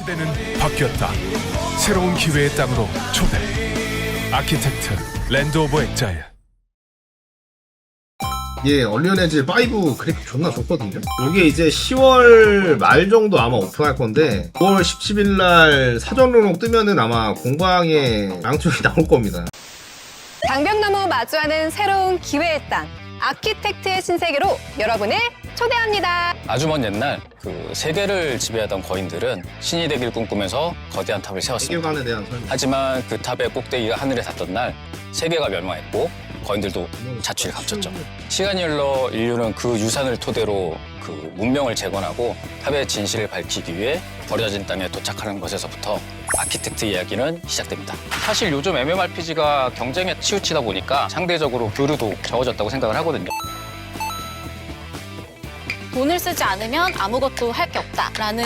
시대는 바뀌었다. 새로운 기회의 땅으로 초대. 아키텍트 랜드 오브 엑자일. 예, 얼리언에즈 5 그래픽 존나 좋거든요. 이게 이제 10월 말 정도 아마 오픈할 건데 9월 17일 날 사전 등록 뜨면은 아마 공방에 양쪽이 나올 겁니다. 강변나무 마주하는 새로운 기회의 땅 아키텍트의 신세계로 여러분을 초대합니다. 아주 먼 옛날 그 세계를 지배하던 거인들은 신이 되길 꿈꾸면서 거대한 탑을 세웠습니다. 세계관에 대한 설명. 하지만 그 탑의 꼭대기가 하늘에 닿던 날 세계가 멸망했고 거인들도 자취를 감췄죠. 시간이 흘러 인류는 그 유산을 토대로 그 문명을 재건하고 탑의 진실을 밝히기 위해 버려진 땅에 도착하는 것에서부터 아키텍트 이야기는 시작됩니다. 사실 요즘 MMORPG가 경쟁에 치우치다 보니까 상대적으로 교류도 적어졌다고 생각을 하거든요. 돈을 쓰지 않으면 아무것도 할 게 없다라는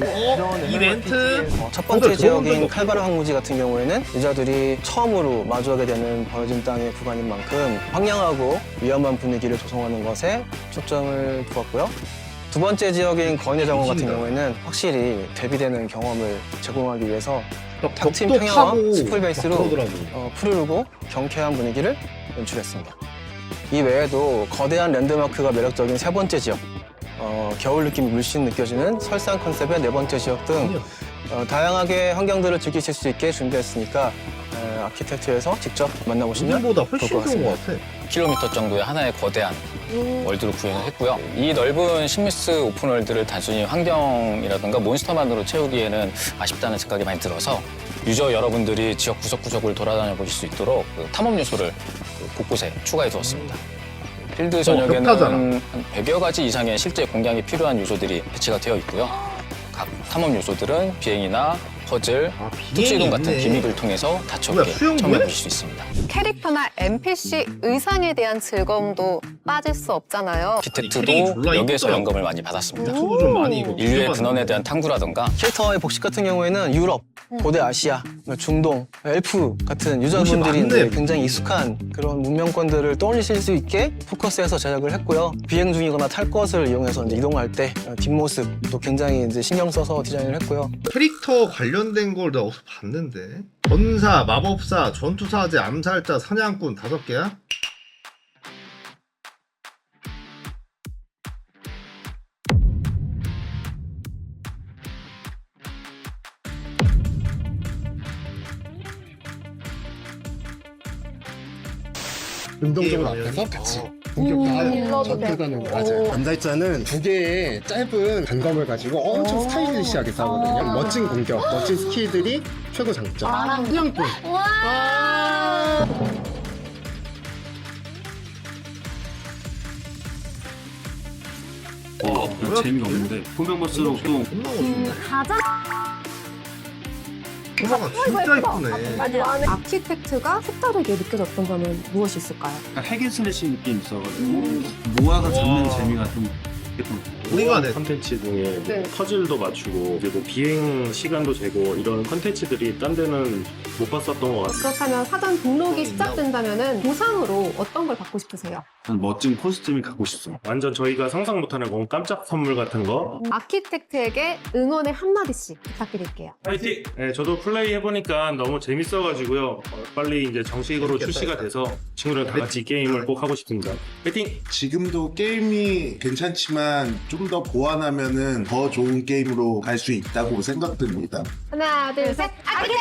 어? 이벤트? 어, 첫 번째 지역인 칼바르 황무지 같은 경우에는 유저들이 처음으로 마주하게 되는 버려진 땅의 구간인 만큼 황량하고 위험한 분위기를 조성하는 것에 초점을 두었고요. 두 번째 지역인 거인의 정원 같은. 경우에는 확실히 대비되는 경험을 제공하기 위해서 탁팀 벽도 평야와 스쿨 베이스로. 어, 푸르르고 경쾌한 분위기를 연출했습니다. 이 외에도 거대한 랜드마크가 매력적인 세 번째 지역, 어, 겨울 느낌이 물씬 느껴지는 설산 컨셉의 네 번째 지역 등 어, 다양하게 환경들을 즐기실 수 있게 준비했으니까 에, 아키텍트에서 직접 만나보시면 좋을 훨씬 것 좋은 것 같습니다. 같아. 킬로미터 정도의 하나의 거대한 월드로 구현을 했고요. 이 넓은 신미스 오픈월드를 단순히 환경이라든가 몬스터만으로 채우기에는 아쉽다는 생각이 많이 들어서 유저 여러분들이 지역 구석구석을 돌아다녀 보실 수 있도록 그 탐험 요소를 그 곳곳에 추가해 두었습니다. 필드 전역에는 벽타잖아. 한 100여 가지 이상의 실제 공략이 필요한 요소들이 배치가 되어 있고요. 각 탐험 요소들은 비행이나 퍼즐, 아, 특수이동 같은 있네. 기믹을 통해서 다채롭게 보실 수 있습니다. 캐릭터나 NPC 의상에 대한 즐거움도 빠질 수 없잖아요. 졸라 여기에서. 영감을 많이 받았습니다. 인류의. 근원에 대한 탐구라든가 캐릭터의 복식 같은 경우에는 유럽, 고대 아시아, 중동, 엘프 같은 유저분들이 굉장히 익숙한 그런 문명권들을 떠올리실 수 있게 포커스해서 제작을 했고요. 비행 중이거나 탈 것을 이용해서 이제 이동할 때 어, 뒷모습도 굉장히 이제 신경 써서 디자인을 했고요. 캐릭터 관련 된 걸 내가 어디서 봤는데 전사, 마법사, 전투사제, 암살자, 사냥꾼 다섯 개야? 운동적으로 앞에서 하면? 같이 어. 본격적으로 전투가는 거 맞아요. 암살자는 두 개의 짧은 단검을 가지고 엄청 스타일리시하게 싸우거든요. 멋진 공격, 멋진 스킬들이 최고 장점. 사냥꾼. 어, 뭐야? 재미가 없는데 보면 볼수록 또. 가장 소바가 진짜 이쁘네. 아키텍트가 색다르게 느껴졌던 점은 무엇이 있을까요? 약간 핵앤슬래시 느낌이 있어가지고 모아가 잡는 재미가 좀 있겠던 것 같아요. 우리가 내 컨텐츠 중에 네. 퍼즐도 맞추고 그리고 비행 시간도 재고 이런 컨텐츠들이 딴 데는 못 봤었던 것 같아요. 그렇다면 사전 등록이 시작된다면 보상으로 어떤 걸 받고 싶으세요? 저는 멋진 코스튬이 갖고 싶어요. 완전 저희가 상상 못하는 건 깜짝 선물 같은 거. 아키텍트에게 응원의 한마디씩 부탁드릴게요. 파이팅! 네, 저도 플레이 해보니까 너무 재밌어가지고요. 어, 빨리 이제 정식으로 출시가. 돼서 친구들이랑 다 같이 게임을 꼭 하고 싶습니다. 파이팅! 지금도 게임이 괜찮지만 좀 더 보완하면은 더 좋은 게임으로 갈 수 있다고 생각됩니다. 하나, 둘, 셋, 아키텍트!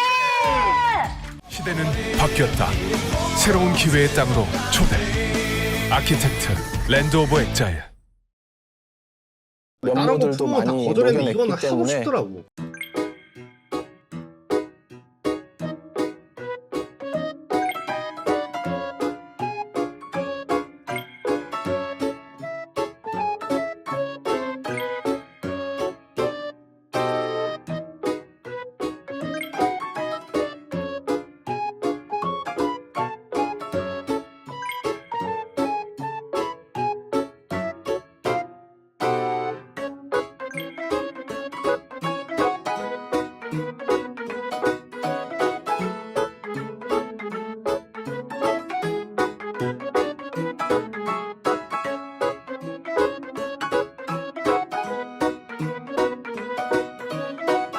시대는 바뀌었다. 새로운 기회의 땅으로 초대. 아키텍트 랜드 오브 엑자일. 다른 거 멤버들도 풀면 다 많이 거절했는데 이건 녹여냈기 하고 때문에 싶더라고.